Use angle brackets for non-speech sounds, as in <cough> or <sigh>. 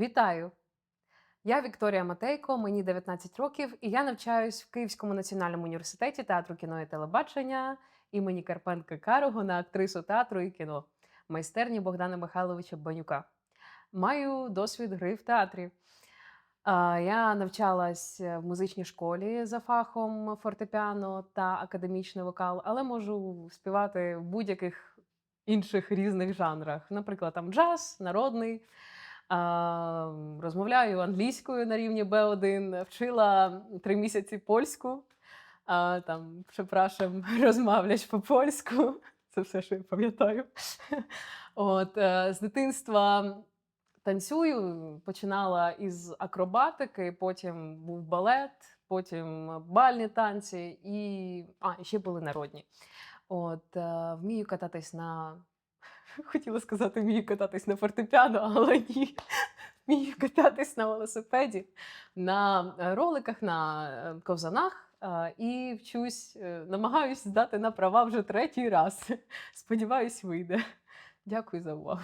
Вітаю! Я Вікторія Матейко, мені 19 років, і я навчаюсь в Київському національному університеті театру кіно і телебачення імені Карпенка Карого на актрису театру і кіно майстерні Богдана Михайловича Банюка. Маю досвід гри в театрі. Я навчалась в музичній школі за фахом фортепіано та академічний вокал, але можу співати в будь-яких інших різних жанрах. Наприклад, там джаз, народний. Розмовляю англійською на рівні B1, вчила три місяці польську. А, Там, прzepraszam, <laughs> розмовляєш по-польську. Це все, що я пам'ятаю. <laughs> От, е, з дитинства танцюю. Починала із акробатики, потім був балет, потім бальні танці і, а, ще були народні. От, е, вмію кататись на. Хотіла сказати, вмію кататись на фортепіано, але ні. Вмію кататись на велосипеді, на е, роликах, на е, ковзанах е, і вчусь, намагаюсь здати на права вже третій раз. Сподіваюсь, вийде. Дякую за увагу.